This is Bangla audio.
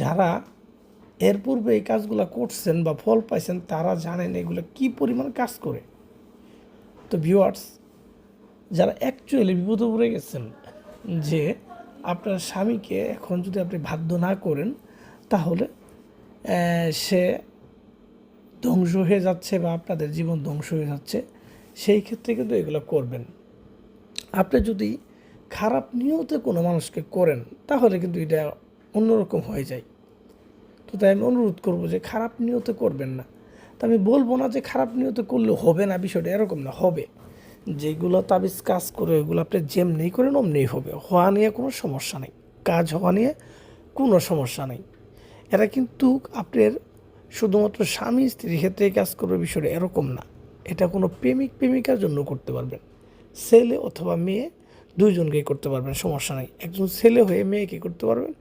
যারা এর পূর্বে এই কাজগুলো করছেন বা ফল পাইছেন, তারা জানেন এগুলো কি পরিমাণ কাজ করে। তো ভিউয়ার্স যারা অ্যাকচুয়ালি বিপদে পড়ে গেছেন যে আপনার স্বামীকে এখন যদি আপনি বাধ্য না করেন, তাহলে সে ধ্বংস হয়ে যাচ্ছে বা আপনাদের জীবন ধ্বংস হয়ে যাচ্ছে, সেই ক্ষেত্রে কিন্তু এগুলো করবেন। আপনি যদি খারাপ নিয়তে কোনো মানুষকে করেন, তাহলে কিন্তু এটা অন্যরকম হয়ে যায়। তো তাই আমি অনুরোধ করব যে খারাপ নিয়তে করবেন না। তা আমি বলব না যে খারাপ নিয়তে করলে হবে না, বিষয়টা এরকম না, হবে। যেগুলো তাবিজ কাজ করে ওগুলো আপনি যেমনি করেন অমনি হবে। হওয়া নিয়ে কোনো সমস্যা নেই। কাজ হওয়া নিয়ে কোনো সমস্যা নেই। এটা কিন্তু আপনার শুধুমাত্র স্বামী স্ত্রীর ক্ষেত্রে কাজ করবে বিষয়টা এরকম না। এটা কোনো প্রেমিক, প্রেমিকার জন্য করতে পারবেন। ছেলে অথবা মেয়ে দুইজনকেই করতে পারবেন, সমস্যা নেই। একজন ছেলে হয়ে মেয়েকে করতে পারবেন